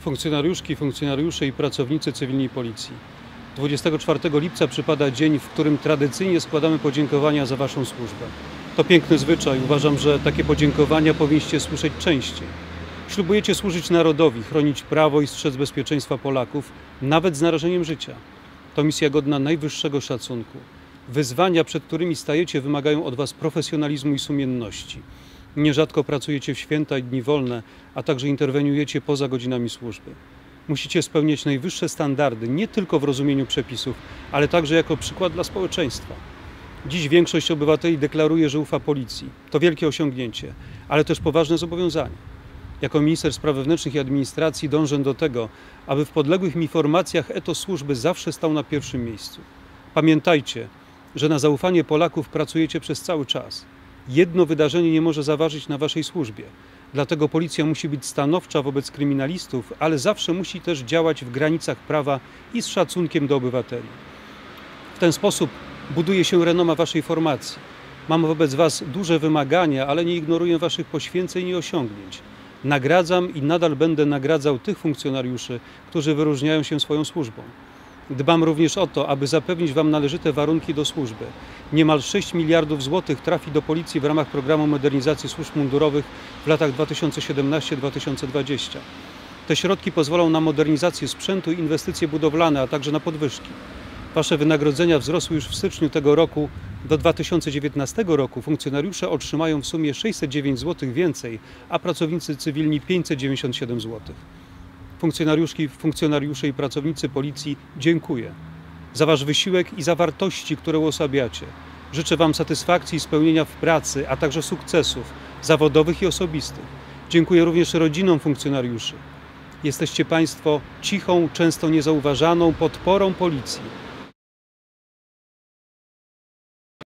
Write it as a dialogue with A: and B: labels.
A: Funkcjonariuszki, funkcjonariusze i pracownicy cywilnej policji. 24 lipca przypada dzień, w którym tradycyjnie składamy podziękowania za Waszą służbę. To piękny zwyczaj. Uważam, że takie podziękowania powinniście słyszeć częściej. Ślubujecie służyć narodowi, chronić prawo i strzec bezpieczeństwa Polaków, nawet z narażeniem życia. To misja godna najwyższego szacunku. Wyzwania, przed którymi stajecie, wymagają od Was profesjonalizmu i sumienności. Nierzadko pracujecie w święta i dni wolne, a także interweniujecie poza godzinami służby. Musicie spełniać najwyższe standardy, nie tylko w rozumieniu przepisów, ale także jako przykład dla społeczeństwa. Dziś większość obywateli deklaruje, że ufa policji. To wielkie osiągnięcie, ale też poważne zobowiązanie. Jako minister spraw wewnętrznych i administracji dążę do tego, aby w podległych mi formacjach etos służby zawsze stał na pierwszym miejscu. Pamiętajcie, że na zaufanie Polaków pracujecie przez cały czas. Jedno wydarzenie nie może zaważyć na waszej służbie. Dlatego policja musi być stanowcza wobec kryminalistów, ale zawsze musi też działać w granicach prawa i z szacunkiem do obywateli. W ten sposób buduje się renoma waszej formacji. Mam wobec was duże wymagania, ale nie ignoruję waszych poświęceń i osiągnięć. Nagradzam i nadal będę nagradzał tych funkcjonariuszy, którzy wyróżniają się swoją służbą. Dbam również o to, aby zapewnić Wam należyte warunki do służby. Niemal 6 miliardów złotych trafi do policji w ramach programu modernizacji służb mundurowych w latach 2017-2020. Te środki pozwolą na modernizację sprzętu i inwestycje budowlane, a także na podwyżki. Wasze wynagrodzenia wzrosły już w styczniu tego roku. Do 2019 roku funkcjonariusze otrzymają w sumie 609 zł więcej, a pracownicy cywilni 597 zł. Funkcjonariuszki, funkcjonariusze i pracownicy policji dziękuję za Wasz wysiłek i za wartości, które uosabiacie. Życzę Wam satysfakcji i spełnienia w pracy, a także sukcesów zawodowych i osobistych. Dziękuję również rodzinom funkcjonariuszy. Jesteście Państwo cichą, często niezauważaną podporą policji